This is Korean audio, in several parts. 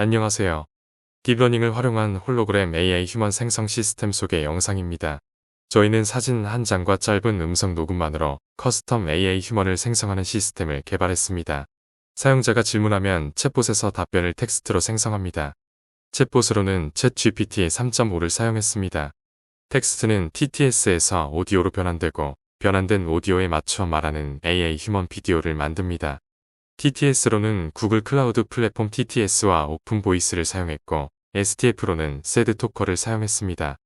안녕하세요. 딥러닝을 활용한 홀로그램 AI 휴먼 생성 시스템 속의 영상입니다. 저희는 사진 한 장과 짧은 음성 녹음만으로 커스텀 AI 휴먼을 생성하는 시스템을 개발했습니다. 사용자가 질문하면 챗봇에서 답변을 텍스트로 생성합니다. 챗봇으로는 챗 GPT의 3.5를 사용했습니다. 텍스트는 TTS에서 오디오로 변환되고 변환된 오디오에 맞춰 말하는 AI 휴먼 비디오를 만듭니다. TTS로는 구글 클라우드 플랫폼 TTS와 오픈 보이스를 사용했고 STF로는 새드 토커를 사용했습니다.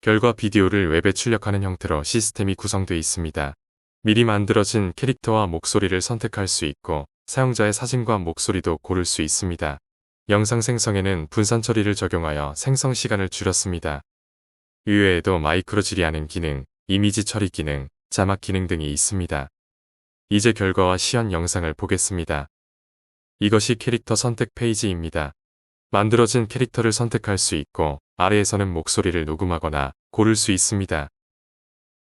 결과 비디오를 웹에 출력하는 형태로 시스템이 구성되어 있습니다. 미리 만들어진 캐릭터와 목소리를 선택할 수 있고 사용자의 사진과 목소리도 고를 수 있습니다. 영상 생성에는 분산 처리를 적용하여 생성 시간을 줄였습니다. 이외에도 마이크로 질의하는 기능, 이미지 처리 기능, 자막 기능 등이 있습니다. 이제 결과와 시연 영상을 보겠습니다. 이것이 캐릭터 선택 페이지입니다. 만들어진 캐릭터를 선택할 수 있고 아래에서는 목소리를 녹음하거나 고를 수 있습니다.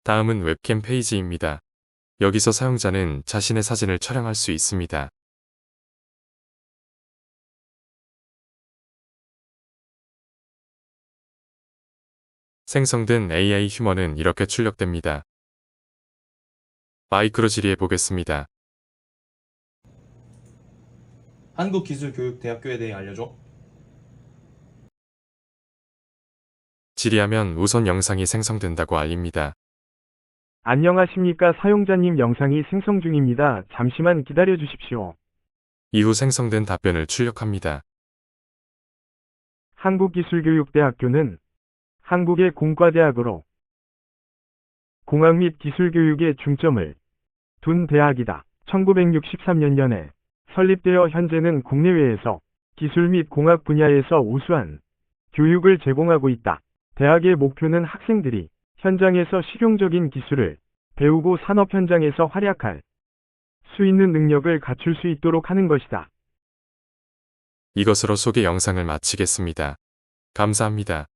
다음은 웹캠 페이지입니다. 여기서 사용자는 자신의 사진을 촬영할 수 있습니다. 생성된 AI 휴먼은 이렇게 출력됩니다. 마이크로 질의해 보겠습니다. 한국기술교육대학교에 대해 알려줘. 질의하면 우선 영상이 생성된다고 알립니다. 안녕하십니까 사용자님 영상이 생성 중입니다. 잠시만 기다려 주십시오. 이후 생성된 답변을 출력합니다. 한국기술교육대학교는 한국의 공과대학으로 공학 및 기술 교육에 중점을 둔 대학이다. 1963년년에 설립되어 현재는 국내외에서 기술 및 공학 분야에서 우수한 교육을 제공하고 있다. 대학의 목표는 학생들이 현장에서 실용적인 기술을 배우고 산업 현장에서 활약할 수 있는 능력을 갖출 수 있도록 하는 것이다. 이것으로 소개 영상을 마치겠습니다. 감사합니다.